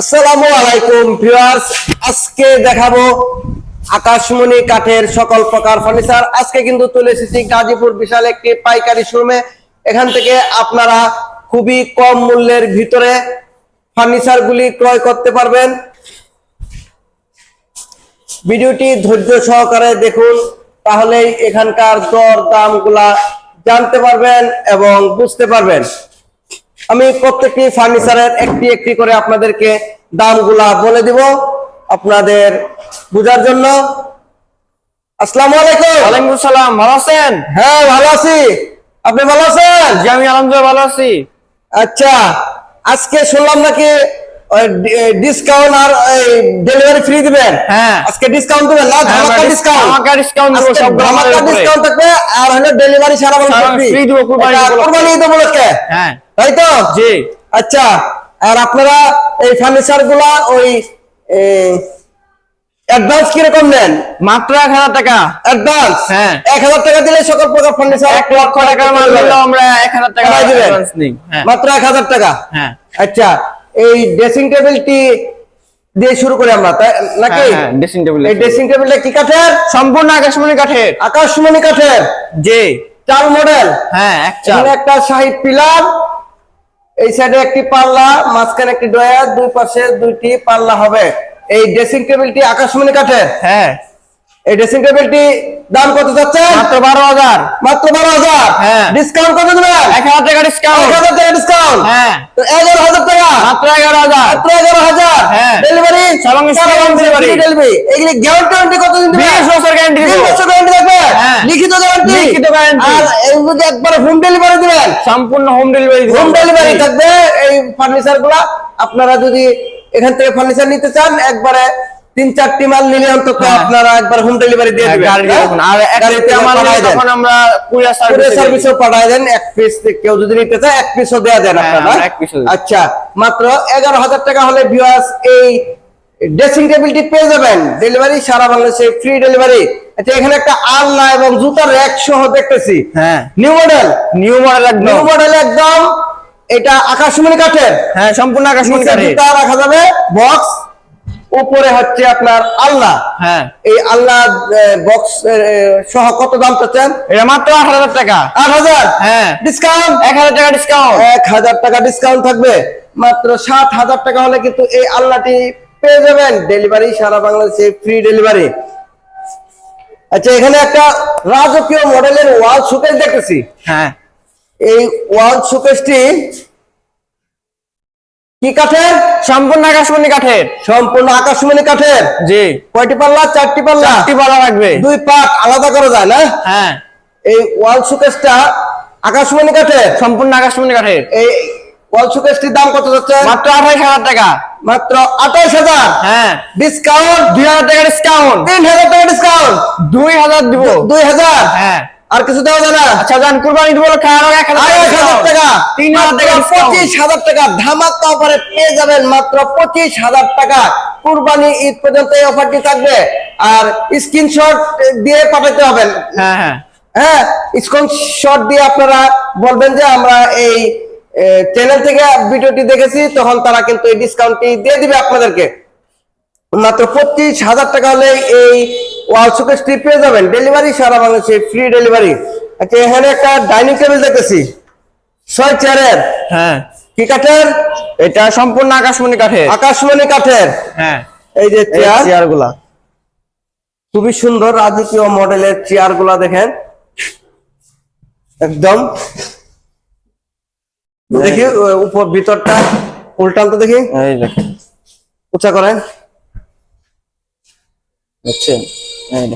আসসালামু আলাইকুম, ভিউয়ার্স। আজকে দেখাবো আকাশমণি কাঠের সকল প্রকার ফার্নিচার। আজকে কিন্তু তুলে এসেছি গাজীপুর বিশাল একটি পাইকারি শোরুমে। এখান থেকে আপনারা খুবই কম মূল্যের ভিতরে ফার্নিচার গুলি ক্রয় করতে পারবেন। ভিডিওটি ধৈর্য সহকারে দেখুন, তাহলেই এখানকার দর দামগুলা জানতে পারবেন এবং বুঝতে পারবেন। আমি প্রত্যেকটি ফার্নিচারের একটি একটি করে আপনাদেরকে দামগুলা বলে দিব আপনাদের বুঝার জন্য। আসসালাম আলাইকুম। ওয়ালাইকুম সালাম ভালো আছেন? হ্যাঁ ভালো আছি। আপনি ভালো আছেন? জি আমি আলহামদুলিল্লাহ ভালো আছি। আচ্ছা আজকে শুনলাম নাকি ডিসকাউন্ট আর ডেলিভারি ফ্রি দিবেন। হ্যাঁ। আজকে ডিসকাউন্ট দিবেন না ধামাকা ডিসকাউন্ট আমাকে ডিসকাউন্ট দেবো সব ধামাকা ডিসকাউন্ট থাকবে আর হলো ডেলিভারি সারা ফ্রি কুরবানি উপলক্ষে। কুরবানি ঈদ উপলক্ষে। হ্যাঁ। তাই তো? জি। আচ্ছা আর আপনারা এই ফার্নিচারগুলা ওই অ্যাডভান্স কীরকম নেন? মাত্র এক হাজার টাকা। অ্যাডভান্স হ্যাঁ। এক হাজার টাকা দিলে সকল প্রকার ফার্নিচার এক লক্ষ টাকার মাল আমরা এক হাজার টাকা অ্যাডভান্স নিই। হ্যাঁ। মাত্র এক হাজার টাকা? হ্যাঁ। আচ্ছা এই ড্রেসিং টেবিলটি দিয়ে শুরু করি আমরা তাই নাকি? হ্যাঁ, হ্যাঁ, dressing table এই ড্রেসিং টেবিলটা কি কাঠের? সম্পূর্ণ আকাশমণি কাঠের। আকাশমণি কাঠের। জি। চার মডেল হ্যাঁ এক চার। এখানে একটা শাহী পিলার এই সাইডে একটি পাল্লা মাঝখানে একটি ডয়ার দুই পাশে দুইটি পাল্লা হবে। এই ড্রেসিং টেবিলটি আকাশমণি কাঠের? হ্যাঁ। এই ড্রেসিং টেবিলটি দাম কত যাচ্ছে? মাত্র বারো হাজার। মাত্র বারো হাজার। হ্যাঁ। ডিসকাউন্ট কত দেবেন? এক হাজার টাকা এক ডিসকাউন্ট হাজার টাকা ডিসকাউন্ট হ্যাঁ। এগারো হাজার টাকা মাত্র এগারো হাজার। মাত্র এগারো হাজার। হ্যাঁ। ডেলিভারি সারা বাংলাদেশে delivery। ডেলিভারি এগুলি গ্যারান্টি ওয়ারেন্টি কতদিন বিশ বছর গ্যারান্টি বিশ বছর গ্যারান্টি থাকবে? হ্যাঁ। লিখিত গ্যারান্টি লিখিত guarantee। আর যদি একবারে হোম ডেলিভারি দিবেন। সম্পূর্ণ হোম ডেলিভারি হোম ডেলিভারি থাকবে। এই ফার্নিচারগুলা আপনারা যদি এখান থেকে ফার্নিচার নিতে চান একবারে তিন চারটি মাল নিলে অন্তত হ্যাঁ। আপনারা একবার হোম ডেলিভারি দিয়ে দিবেন। হ্যাঁ? আর গাড়িতে আমার। তখন আমরা কুরিয়ার সার্ভিস সার্ভিসও পাঠায় দেন এক পিস কেউ যদি নিতে চায় এক পিসও দেয়া দেন হ্যাঁ, আপনারা। আচ্ছা মাত্র এগারো হাজার টাকা হলে ভিউয়ার্স এই ড্রেসিং টেবিলটি পেয়ে যাবেন। ডেলিভারি সারা বাংলাদেশে ফ্রি ডেলিভারি আচ্ছা এখানে একটা আলনা এবং জুতার র্যাক সহ দেখতেছি। হ্যাঁ। নিউ মডেল নিউ মডেল একদম। নিউ মডেল একদম। এটা আকাশমণি কাঠের। হ্যাঁ সম্পূর্ণ আকাশমণি কাঠের। জুতা রাখা যাবে বক্স উপরে হচ্ছে আপনার আল্লাহ হ্যাঁ। এই আল্লাহ বক্স সহ কত দাম চাচ্ছেন? এটা মাত্র আট হাজার টাকা। আট হাজার? হ্যাঁ। ডিসকাউন্ট এক হাজার টাকা ডিসকাউন্ট এক হাজার টাকা ডিসকাউন্ট থাকবে। মাত্র সাত হাজার টাকা হলে কিন্তু এই আল্লাহটি পেয়ে যাবেন। ডেলিভারি সারা বাংলাদেশে ফ্রি ডেলিভারি আচ্ছা এখানে একটা রাজকীয় মডেলের ওয়াল শোকেস দেখতেছি। হ্যাঁ। এই ওয়াল শোকেসটি কি কাঠের? সম্পূর্ণ আকাশমণি কাঠের। সম্পূর্ণ আকাশমণি কাঠের? জি। কয়টি পাল্লা? চারটি পাল্লা? চারটি পাল্লা লাগবে। দুই পাট আলাদা করা যায় না? হ্যাঁ। এই ওয়াল সুকেসটা আকাশমণি কাঠের? সম্পূর্ণ আকাশমণি কাঠের। এই ওয়াল সুকেসটির দাম কত যাচ্ছে? মাত্র আঠাইশ হাজার টাকা। মাত্র আঠাইশ হাজার? হ্যাঁ। ডিসকাউন্ট? দুই হাজার টাকা ডিসকাউন্ট। তিন হাজার টাকা ডিসকাউন্ট? দুই হাজার দিব। দুই হাজার? হ্যাঁ। আর কিছু দেওয়া না আচ্ছা যান কুরবানি দিব এক হাজার আড়াই টাকা। হাজার discount। টাকা তিন হাজার টাকা। ধামাকা অফারে পেয়ে যাবেন মাত্র পঁচিশ হাজার টাকা। কুরবানি ঈদ পর্যন্ত এই অফারটি থাকবে। আর স্ক্রিনশট দিয়ে পাঠাতে হবেন হ্যাঁ হ্যাঁ। হ্যাঁ স্ক্রিনশট দিয়ে আপনারা বলবেন যে আমরা এই চ্যানেল থেকে ভিডিওটি দেখেছি তখন তারা কিন্তু এই ডিসকাউন্টটি দিয়ে দিবে আপনাদেরকে। মাত্র পঁচিশ হাজার টাকা হলে এই ওয়াল শোকেসটি পেয়ে যাবেন। ডেলিভারি সারা বাংলাদেশে ফ্রি ডেলিভারি আচ্ছা এখানে একটা ডাইনিং টেবিল দেখতেছি। ছয় চেয়ারের হ্যাঁ। কি কাঠের? এটা সম্পূর্ণ আকাশমণি কাঠের। আকাশমণি কাঠের। হ্যাঁ। এই যে চেয়ারগুলা খুবই সুন্দর রাজকীয় মডেলের চেয়ারগুলা দেখেন। একদম। দেখি উপর ভিতরটা উল্টান তো দেখি। এই দেখেন উঁচা করেন। দেখছেন? এই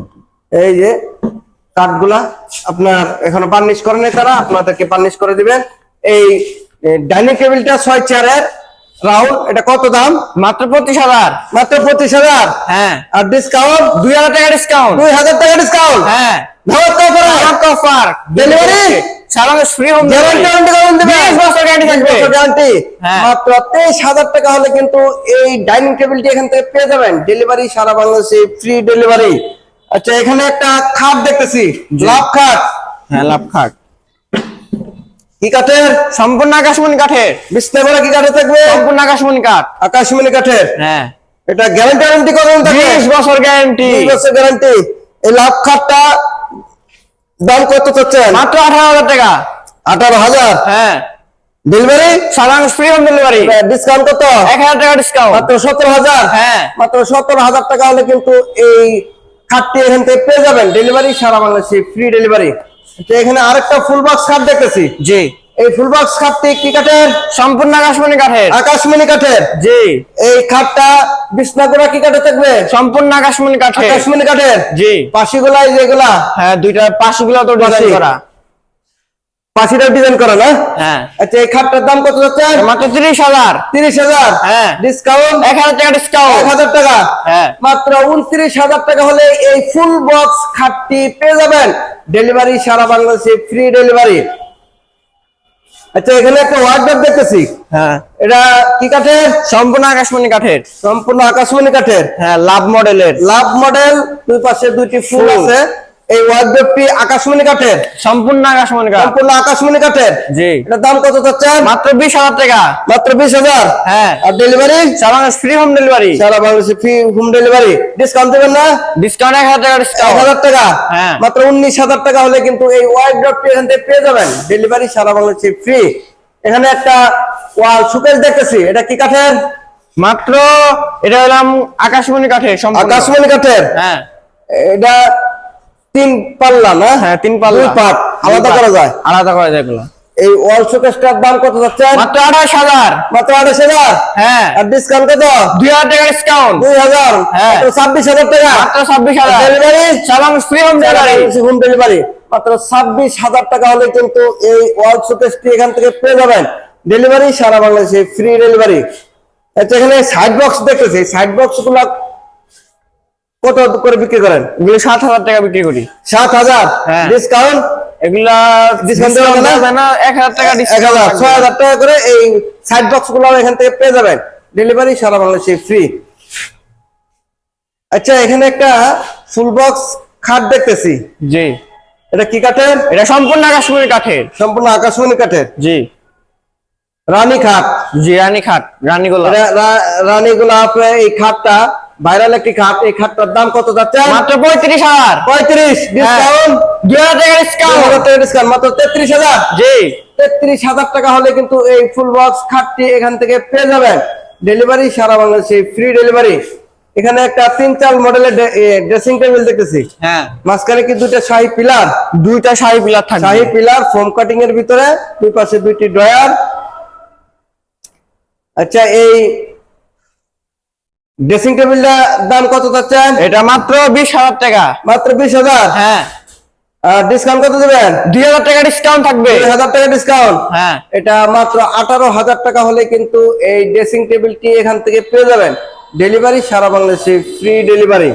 মতো। এই যে কাঠগুলা আপনার এখনও পার্নিশ করেনি তারা আপনাদেরকে পার্নিশ করে দিবেন। এই ডাইনিং টেবিলটা ছয় চেয়ারের। রাউন্ড এটা কত দাম? মাত্র পঁচিশ হাজার। মাত্র পঁচিশ হাজার? হ্যাঁ। আর ডিসকাউন্ট দুই হাজার টাকা ডিসকাউন্ট দুই হাজার টাকা ডিসকাউন্ট হ্যাঁ। করে অফার Delivery? সারা ফ্রি হোম গ্যারান্টি ওয়ারেন্টি করেন দিবেন বিশ বছর গ্যারান্টি থাকবে। গ্যারান্টি হ্যাঁ। মাত্র তেইশ হাজার টাকা হলে কিন্তু এই ডাইনিং টেবিলটি এখান থেকে পেয়ে যাবেন। ডেলিভারি সারা বাংলাদেশে ফ্রি ডেলিভারি আচ্ছা এখানে একটা খাট দেখতেছি। লাভ খাট। হ্যাঁ লাভ খাট। কি কাঠের? সম্পূর্ণ আকাশমণি কাঠের। বিছনাগুলো কি কাঠের থাকবে? সম্পূর্ণ আকাশমণি কাঠ। আকাশমণি কাঠের। হ্যাঁ। এটা গ্যারান্টি ওয়ারেন্টি কতদিন থাকবে? বিশ বছর গ্যারান্টি দুই বছর গ্যারান্টি এই লাভ খাটটা দাম কত চাচ্ছেন? মাত্র আঠারো হাজার টাকা। আঠারো হাজার? হ্যাঁ। ডেলিভারি সাধারণ ফ্রি হোম ডেলিভারি ডিসকাউন্ট কত? এক হাজার টাকা ডিসকাউন্ট মাত্র সতেরো হাজার? হ্যাঁ। মাত্র সতেরো হাজার টাকা হলে কিন্তু এই খাটটি এখান থেকে পেয়ে যাবেন। ডেলিভারি সারা বাংলাদেশে ফ্রি ডেলিভারি এখানে আরেকটা ফুল বক্স খাট দেখতেছি। জি। এই ফুল বক্স খাটটি কি কাঠের? সম্পূর্ণ আকাশমণি কাঠের। আকাশমণি কাঠের? জি। এই খাটটা বিছনাগুলা কি কাঠের থাকবে? সম্পূর্ণ আকাশমণি কাঠের। আকাশমণি কাঠের? জি। পাশিগুলাই যেগুলা হ্যাঁ দুইটা পাশগুলো তো ডিজাইন করা। পাশিটা ডিজাইন করা না? হ্যাঁ। আচ্ছা এই খাটটার দাম কত যাচ্ছে? মাত্র তিরিশ হাজার। তিরিশ হাজার? হ্যাঁ। ডিসকাউন্ট এক হাজার টাকা ডিসকাউন্ট এক হাজার টাকা? হ্যাঁ। মাত্র উনত্রিশ হাজার টাকা হলে এই ফুল বক্স খাটটি পেয়ে যাবেন। ডেলিভারি সারা বাংলাদেশে ফ্রি ডেলিভারি আচ্ছা এখানে একটা ওয়ার্ডরোব দেখতেছি। হ্যাঁ। এটা কি কাঠের? সম্পূর্ণ আকাশমণি কাঠের। সম্পূর্ণ আকাশমণি কাঠের। হ্যাঁ লাভ মডেলের। লাভ মডেল দুই পাশে দুইটি ফুল ফুল। আছে। এই ওয়ার্ডরোবটি আকাশমণি কাঠের? সম্পূর্ণ আকাশমণি কাঠ। সম্পূর্ণ আকাশমণি কাঠের? জি। এটার দাম কত চাচ্ছেন? মাত্র বিশ হাজার টাকা। মাত্র বিশ হাজার? হ্যাঁ। আর ডেলিভারি সারা ফ্রি হোম ডেলিভারি সারা বাংলাদেশে ফ্রি হোম ডেলিভারি ডিসকাউন্ট দেবেন না? ডিসকাউন্ট এক হাজার টাকা এক ডিসকাউন্ট হাজার টাকা? হ্যাঁ। মাত্র উনিশ হাজার টাকা হলে কিন্তু এই ওয়াইড ড্রপটি এখান থেকে পেয়ে যাবেন। ডেলিভারি সারা বাংলাদেশে ফ্রি এখানে একটা ওয়াল সুকেশ দেখতেছি। এটা কি কাঠের? মাত্র এটা হলাম আকাশমণি কাঠের সম্পূর্ণ। আকাশমণি কাঠের? হ্যাঁ। এটা তিন পাল্লা না? হ্যাঁ তিন পাল্লা। দুই পাট আলাদা করা যায়? আলাদা করা যায় এগুলো। এই ওয়াল শোকেসটার দাম কত যাচ্ছে? মাত্র আঠাশ হাজার। মাত্র আঠাশ হাজার? হ্যাঁ। আর ডিসকাউন্ট কত? দুই হাজার টাকা ডিসকাউন্ট দুই হাজার। হ্যাঁ। মাত্র ছাব্বিশ হাজার টাকা। মাত্র ছাব্বিশ হাজার। ডেলিভারি সালাম free home delivery home delivery মাত্র ছাব্বিশ হাজার টাকা হলে কিন্তু এই ওয়াল শোকেসটি এখান থেকে পেয়ে যাবেন। ডেলিভারি সারা বাংলাদেশে ফ্রি ডেলিভারি আচ্ছা এখানে সাইড বক্স দেখতেছি। সাইড বক্সগুলা কত করে বিক্রি করেন? এগুলো সাত হাজার টাকা বিক্রি করি। সাত হাজার? হ্যাঁ। ডিসকাউন্ট এগুলা Discount দেওয়া যাবে না? দেওয়া যায় না এক হাজার টাকা এক হাজার ছয় হাজার টাকা করে এই সাইড বক্সগুলো এখান থেকে পেয়ে যাবেন। ডেলিভারি সারা বাংলাদেশে ফ্রি আচ্ছা এখানে একটা ফুল বক্স খাট দেখতেছি। জি। এটা কি কাঠের? এটা সম্পূর্ণ আকাশমণি কাঠের। সম্পূর্ণ আকাশমণি কাঠের। জি। রানী খাট। জি রানী খাট রানী গোলা এটা রা- রানীগুলা আপনার এই খাটটা ভাইরাল একটি খাট এই খাটটার দাম কত যাচ্ছে? মাত্র পঁয়ত্রিশ হাজার। পঁয়ত্রিশ ডিসকাউন্ট দুই হাজার টাকা ডিসকাউন্ট মাত্র তেত্রিশ হাজার? জি। তেত্রিশ হাজার টাকা হলে কিন্তু এই ফুল বক্স খাটটি এখান থেকে পেয়ে যাবেন। ডেলিভারি সারা বাংলাদেশে ফ্রি ডেলিভারি এখানে একটা তিন চাল মডেলের ড্রেসিং টেবিল দেখতেছি। হ্যাঁ। মাঝখানে কি দুইটা শাহী পিলার? দুইটা শাড়ি পিলার শাহী পিলার ফোম কাটিং এর ভিতরে দুই পাশে দুইটি ড্রয়ার আচ্ছা এই ড্রেসিং টেবিলটা দাম কত চাচ্ছেন? এটা মাত্র বিশ হাজার টাকা। মাত্র বিশ হাজার? হ্যাঁ। ডিসকাউন্ট কত দেবেন? দুই হাজার টাকা ডিসকাউন্ট থাকবে। দুই হাজার টাকা ডিসকাউন্ট হ্যাঁ। এটা মাত্র আঠারো হাজার টাকা হলে কিন্তু এই ড্রেসিং টেবিলটি এখান থেকে পেয়ে যাবেন। ডেলিভারি সারা বাংলাদেশে ফ্রি ডেলিভারি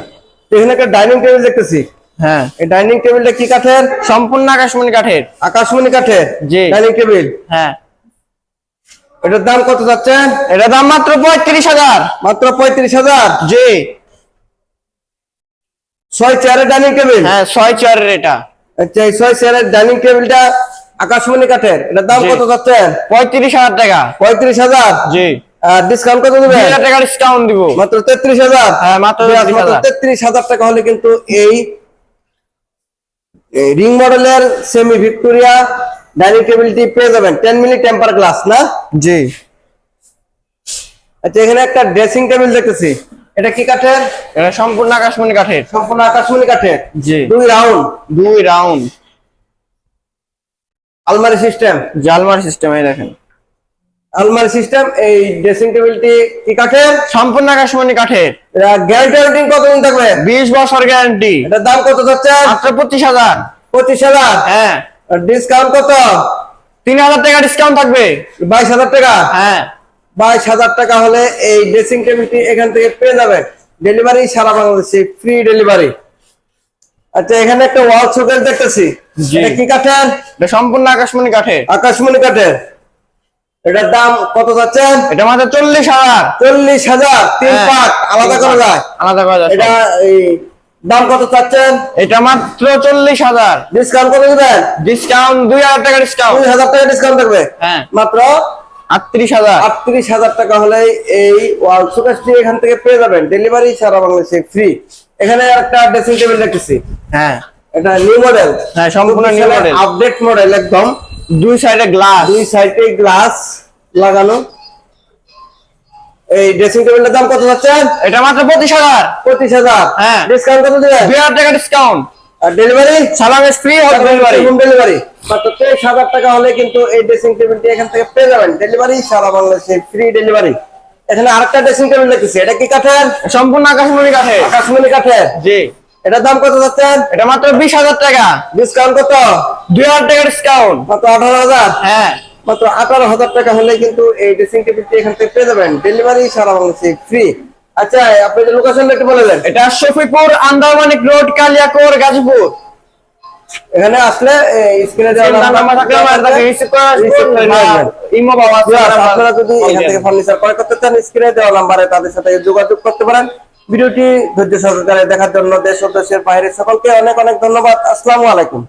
এখানে একটা ডাইনিং টেবিল দেখতেছি। হ্যাঁ। এই ডাইনিং টেবিলটা কি কাঠের? সম্পূর্ণ আকাশমণি কাঠের। আকাশমণি কাঠের জি। ডাইনিং টেবিল হ্যাঁ। এটার দাম কত যাচ্ছে? এটা দাম মাত্র পঁয়ত্রিশ হাজার। মাত্র পঁয়ত্রিশ হাজার? জি। ছয় চেয়ারের ডাইনিং টেবিল? হ্যাঁ ছয় চেয়ারের এটা। আচ্ছা এই ছয় চেয়ারের ডাইনিং টেবিলটা আকাশমণি কাঠের। এটার দাম কত যাচ্ছে? পঁয়ত্রিশ হাজার টাকা। পঁয়ত্রিশ হাজার? জি। ডিসকাউন্ট কত হাজার টাকা ডিসকাউন্ট দিব। মাত্র তেত্রিশ হাজার? হ্যাঁ, মাত্র তেত্রিশ হাজার। টাকা হলে কিন্তু এই রিং মডেলের সেমি ভিক্টোরিয়া ডাইনিং টেবিলটি পেয়ে যাবেন। টেন মিনিট টেম্পার গ্লাস না? জি। আচ্ছা এখানে একটা ড্রেসিং টেবিল দেখতেছি। এটা কি কাঠের? এটা সম্পূর্ণ আকাশমণি কাঠের। সম্পূর্ণ আকাশমণি কাঠের। জি। দুই রাউন্ড দুই রাউন্ড আলমারি সিস্টেম জালমার সিস্টেম এই দেখেন। আলমারি সিস্টেম এই ড্রেসিং টেবিলটি কি কাঠের? সম্পূর্ণ আকাশমণি কাঠের। গ্যারান্টি ওয়ারেন্টি কতদিন থাকবে? বিশ বছর গ্যারান্টি এটার দাম কত যাচ্ছে? মাত্র পঁচিশ হাজার। পঁচিশ হাজার? হ্যাঁ। ডিসকাউন্ট কত? তিন হাজার টাকা ডিসকাউন্ট থাকবে। বাইশ হাজার টাকা? হ্যাঁ। বাইশ হাজার টাকা হলে এই ড্রেসিং টেবিলটি এখান থেকে পেয়ে যাবেন ডেলিভারি সারা বাংলাদেশে ফ্রি ডেলিভারি আচ্ছা এখানে একটা ওয়াল শোকেস দেখতেছি। এটা কি কাঠের? এটা সম্পূর্ণ আকাশমণি কাঠের। আকাশমণি কাঠের। এটার দাম কত যাচ্ছেন এটা মাত্র চল্লিশ হাজার। চল্লিশ হাজার তিন হ্যাঁ, পাট আলাদা করা যায়। আলাদা করা যায় এটা এই দাম কত চাচ্ছেন? এটা মাত্র চল্লিশ হাজার। ডিসকাউন্ট কত দিবেন? ডিসকাউন্ট দুই হাজার টাকা ডিসকাউন্ট দুই হাজার টাকা ডিসকাউন্ট থাকবে? হ্যাঁ। মাত্র আটত্রিশ হাজার। আটত্রিশ হাজার টাকা হলে এই ওয়াল সুকাশটি এখান থেকে পেয়ে যাবেন। ডেলিভারি সারা বাংলাদেশে ফ্রি এখানে একটা ড্রেসিং টেবিল দেখতেছি। হ্যাঁ। এটা নিউ মডেল হ্যাঁ সম্পূর্ণ নিউ মডেল আপডেট মডেল একদম। দুই সাইডে গ্লাস দুই সাইডে গ্লাস লাগানো। এই ড্রেসিং টেবিলটার দাম কত যাচ্ছেন এটা মাত্র পঁচিশ হাজার। পঁচিশ হাজার। হ্যাঁ। ডিসকাউন্ট কত দিবেন? দুই হাজার টাকা ডিসকাউন্ট আর ডেলিভারি সালামের free home delivery home delivery মাত্র তেইশ হাজার টাকা হলে কিন্তু এই ড্রেসিং টেবিলটি এখান থেকে পেয়ে যাবেন। ডেলিভারি সারা বাংলাদেশে ফ্রি ডেলিভারি এখানে আরেকটা ড্রেসিং টেবিল দেখতেছি। এটা কি কাঠের? সম্পূর্ণ আকাশমণি কাঠে আকাশমণি কাঠের। জি। এটার দাম কত যাচ্ছেন এটা মাত্র বিশ হাজার টাকা। ডিসকাউন্ট কত? দুই হাজার টাকা ডিসকাউন্ট মাত্র আঠারো হাজার। হ্যাঁ। মাত্র আঠারো হাজার টাকা হলে কিন্তু এই ড্রেসিং টেবিলটি এখান থেকে পেয়ে যাবেন। ডেলিভারি সারা বাংলাদেশে ফ্রি আচ্ছা আপনি যে লোকেশনটা একটু বলে দেন। এটা শফিপুর আন্দারমানিক রোড কালিয়াকোর গাজীপুর। এখানে আসলে স্ক্রিনে দেওয়া নাম্বার নাম্বার থাকলে আমার রিসিভ করে রিসিভ করে নিয়ে আসবেন। ইমো বাবা আপনারা যদি এখান থেকে ফার্নিচার ক্রয় করতে চান স্ক্রিনে দেওয়া নাম্বারে তাদের সাথে যোগাযোগ করতে পারেন। ভিডিওটি ধৈর্য সহকারে দেখার জন্য দেশ ও দেশের বাইরে সকলকে অনেক অনেক ধন্যবাদ। আসসালামু আলাইকুম।